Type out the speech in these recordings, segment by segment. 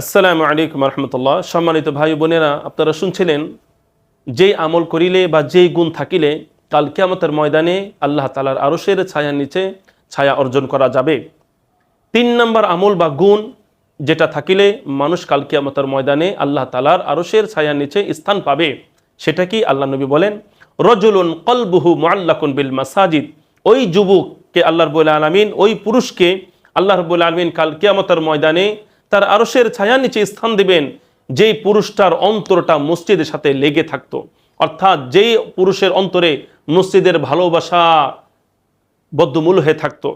আসসালামু আলাইকুম রহমতুল্লাহ সম্মানিত ভাই বোনেরা, আপনারা শুনছিলেন, যেই আমল করিলে বা যেই গুণ থাকিলে কাল কিয়ামতের ময়দানে আল্লাহ তালার আরশের ছায়ার নিচে ছায়া অর্জন করা যাবে। তিন নম্বর আমল বা গুণ যেটা থাকিলে মানুষ কাল কিয়ামতের ময়দানে আল্লাহ তালার আরশের ছায়ার নিচে স্থান পাবে, সেটা কি আল্লাহ নবী বলেন? রজুলুন কলবুহু মোয়াল্লাকুন বিল মাসাজিদ। ওই যুবককে আল্লাহ রবুল আলমিন, ওই পুরুষকে আল্লাহ রবুল আলমিন কাল কিয়ামতের ময়দানে তার আরশের ছায়ার নিচে স্থান দিবেন, যেই পুরুষটার অন্তরটা মসজিদের সাথে লেগে থাকতো। অর্থাৎ যেই পুরুষের অন্তরে মসজিদের ভালোবাসা বদ্ধমূল হয়ে থাকতো।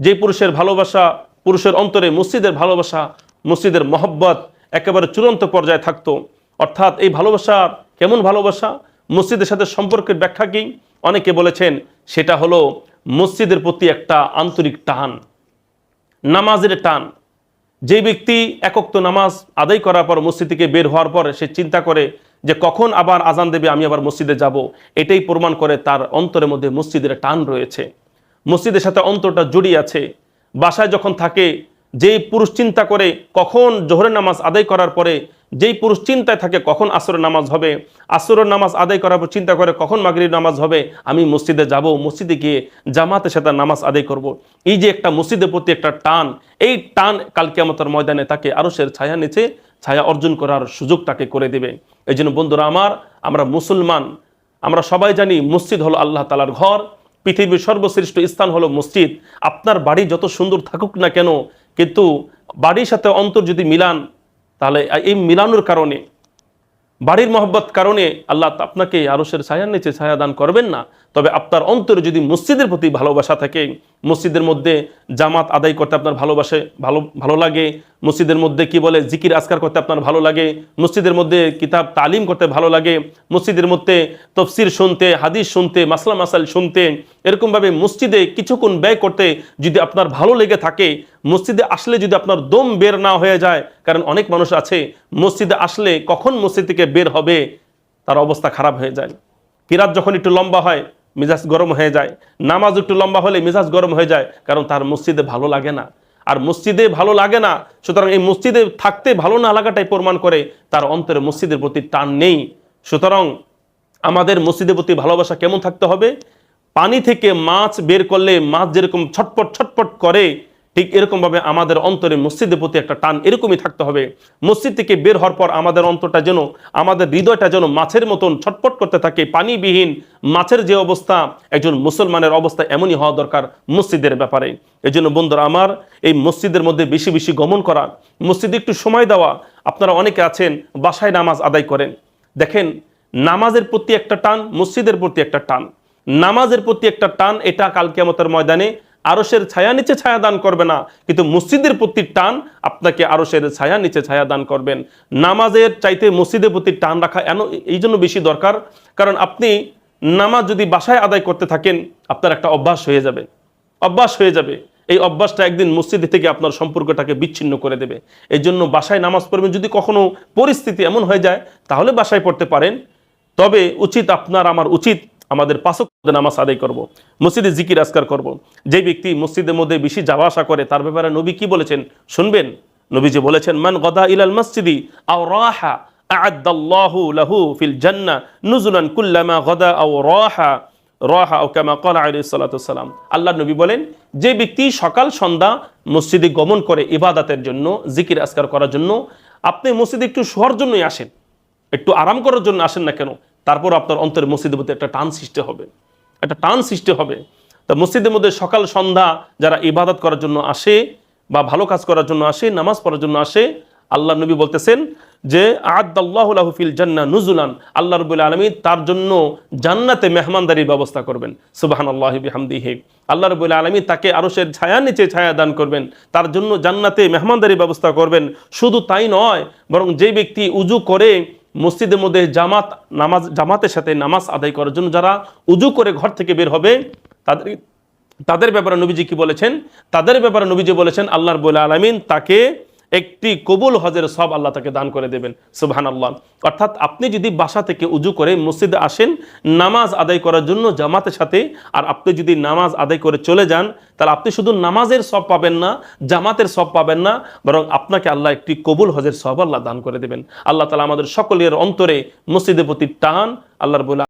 যে পুরুষের ভালোবাসা, পুরুষের অন্তরে মসজিদের ভালোবাসা, মসজিদের মহব্বত একেবারে চূড়ান্ত পর্যায়ে থাকতো। অর্থাৎ এই ভালোবাসা কেমন ভালোবাসা? মসজিদের সাথে সম্পর্কের ব্যাখ্যা কি? অনেকে বলেছেন সেটা হলো মসজিদের প্রতি একটা আন্তরিক টান, নামাজের টান। যে ব্যক্তি একক্ত নামাজ আদায় করার পর মসজিদ থেকে বের হওয়ার পর সে চিন্তা করে যে কখন আবার আজান দেবে, আমি আবার মসজিদে যাব। এটাই প্রমাণ করে তার অন্তরের মধ্যে মসজিদের টান রয়েছে। মসজিদের সাথে অন্তরটা জড়িয়ে আছে। বাসায় যখন থাকে, যেই পুরুষ চিন্তা করে কখন জোহরের নামাজ আদায় করার পরে যেই পুরুষ চিন্তায় থাকে কখন আসরের নামাজ হবে, আসরের নামাজ আদায় করার পর চিন্তা করে কখন মাগরির নামাজ হবে, আমি মসজিদে যাব, মসজিদে গিয়ে জামাতের সাথে নামাজ আদায় করব। এই যে একটা মসজিদের প্রতি একটা টান, এই টান কালকে আমাদের ময়দানে তাকে আরও সে ছায়া নিচে, ছায়া অর্জন করার সুযোগ তাকে করে দেবে এই জন্য বন্ধুরা আমার, আমরা মুসলমান, আমরা সবাই জানি মসজিদ হলো আল্লাহ তালার ঘর, পৃথিবীর সর্বশ্রেষ্ঠ স্থান হলো মসজিদ আপনার বাড়ি যত সুন্দর থাকুক না কেন, কিন্তু বাড়ির সাথে অন্তর যদি মিলান তাহলে এই মিলানোর কারণে, বাড়ির মহব্বত কারণে আল্লাহ আপনাকে আরসের ছায়ার নিচে ছায়া দান করবেন না। তবে আপনার অন্তরে যদি মসজিদের প্রতি ভালোবাসা থাকে মসজিদের মধ্যে জামাত আদায় করতে আপনার ভালোবাসে, ভালো ভালো লাগে। মসজিদের মধ্যে কি বলে? জিকির আজকার করতে আপনার ভালো লাগে। মসজিদের মধ্যে কিতাব তালিম করতে ভালো লাগে। মসজিদের মধ্যে তফসির শুনতে, হাদিস শুনতে, মাসলা মাসাল শুনতে, এরকমভাবে মসজিদে কিছুক্ষণ ব্যয় করতে যদি আপনার ভালো লেগে থাকে, মসজিদে আসলে যদি আপনার দম বের না হয়ে যায়, কারণ অনেক মানুষ আছে, মসজিদে আসলে কখন মসজিদ থেকে বের হবে, তার অবস্থা খারাপ হয়ে যায়। কিরাত যখন একটু লম্বা হয় মেজাজ গরম হয়ে যায়। নামাজ একটু লম্বা হলে মেজাজ গরম হয়ে যায়, কারণ তার মসজিদে ভালো লাগে না। আর মসজিদে ভালো লাগে না, সুতরাং এই মসজিদে থাকতে ভালো না লাগাটাই প্রমাণ করে তার অন্তরে মসজিদের প্রতি টান নেই। সুতরাং আমাদের মসজিদের প্রতি ভালোবাসা কেমন থাকতে হবে? পানি থেকে মাছ বের করলে মাছ যেরকম ছটপট ছটপট করে ঠিক এরকমভাবে আমাদের অন্তরে মসজিদের প্রতি একটা টান এরকমই থাকতে হবে। মসজিদ থেকে বের হওয়ার পর আমাদের অন্তরটা যেন, আমাদের হৃদয়টা যেন মাছের মতন ছটপট করতে থাকে, পানিবিহীন মাছের যে অবস্থা, একজন মুসলমানের অবস্থা এমনই হওয়া দরকার মসজিদের ব্যাপারে। এই জন্য বন্ধুরা, আমার এই মসজিদের মধ্যে বেশি বেশি গমন করা, মসজিদে একটু সময় দেওয়া, আপনারা অনেকে আছেন, বাসায় নামাজ আদায় করেন। দেখেন, নামাজের প্রতি একটা টান, মসজিদের প্রতি একটা টান। নামাজের প্রতি একটা টান, এটা কালকে কিয়ামতের ময়দানে আরসের ছায়া নিচে ছায়া দান করবে না। কিন্তু মসজিদের প্রতি টান আপনাকে আরসের ছায়া নিচে ছায়া দান করবেন। নামাজের চাইতে মসজিদের প্রতি টান রাখা এন এই জন্য বেশি দরকার। কারণ আপনি নামাজ যদি বাসায় আদায় করতে থাকেন, আপনার একটা অভ্যাস হয়ে যাবে। অভ্যাস হয়ে যাবে। এই অভ্যাসটা একদিন মসজিদ থেকে আপনার সম্পর্কটাকে বিচ্ছিন্ন করে দেবে। এই জন্য বাসায় নামাজ পড়বেন। যদি কখনো পরিস্থিতি এমন হয়ে যায়, তাহলে বাসায় পড়তে পারেন। তবে উচিত আপনার, আমার উচিত আমাদের পাশক নামাজ আদায় করব। মসজিদে জিকির আসকার করব। যে ব্যক্তি মসজিদের মধ্যে বেশি যাওয়া আসা করে, তার ব্যাপারে নবী কি বলেছেন শুনবেন নবী যে বলেছেন, মান গদা ইলাল মসজিদি আও রাহা আ'আদ্দাল্লাহু লাহু ফিল জান্নাহ নুজুলান কুল্লামা গদা আও রাহা রাহা ও কামা আল্লাহ নবী বলেন, যে ব্যক্তি সকাল, সন্ধ্যা মসজিদে গমন করে ইবাদতের জন্য, জিকির আসকার করার জন্য, আপনি মসজিদে একটু শোয়ার জন্যই আসেন একটু আরাম করার জন্য আসেন না কেন তারপর আপনার অন্তরের মসজিদের মধ্যে একটা টান সৃষ্টি হবে। একটা টান সৃষ্টি হবে। তা মসজিদের মধ্যে সকাল, সন্ধ্যা যারা ইবাদত করার জন্য আসে বা ভালো কাজ করার জন্য আসে, নামাজ পড়ার জন্য আসে আল্লাহ নবী বলতেছেন যে আদাল্লাহ ফিল জান্না নুজুলান। আল্লাহ রবুল আলমী তার জন্য জান্নাতে মেহমানদারির ব্যবস্থা করবেন। সুবাহান আল্লাহ বিহামদিহে। আল্লাহ রবুল আলমী তাকে আরশের ছায়া নিচে ছায়া দান করবেন। তার জন্য জান্নাতে মেহমানদারির ব্যবস্থা করবেন। শুধু তাই নয়, বরং যে ব্যক্তি উজু করে মসজিদের মধ্যে জামাত, নামাজ, জামাতের সাথে নামাজ আদায় করার জন্য যারা উজু করে ঘর থেকে বের হবে, তাদের তাদের ব্যাপারে নবীজি কি বলেছেন? তাদের ব্যাপারে নবীজি বলেছেন আল্লাহর বলে আলামিন তাকে একটি কবুল হজের সব আল্লাহ তাকে দান করে দেবেন সুবহান আল্লাহ অর্থাৎ আপনি যদি বাসা থেকে উজু করে মসজিদে আসেন, নামাজ আদায় করার জন্য জামাতের সাথে, আর আপনি যদি নামাজ আদায় করে চলে যান, তাহলে আপনি শুধু নামাজের সব পাবেন না, জামাতের সব পাবেন না, বরং আপনাকে আল্লাহ একটি কবুল হজের সব আল্লাহ দান করে দেবেন। আল্লাহ তালা আমাদের সকলের অন্তরে মসজিদের প্রতি টান আল্লাহর বলে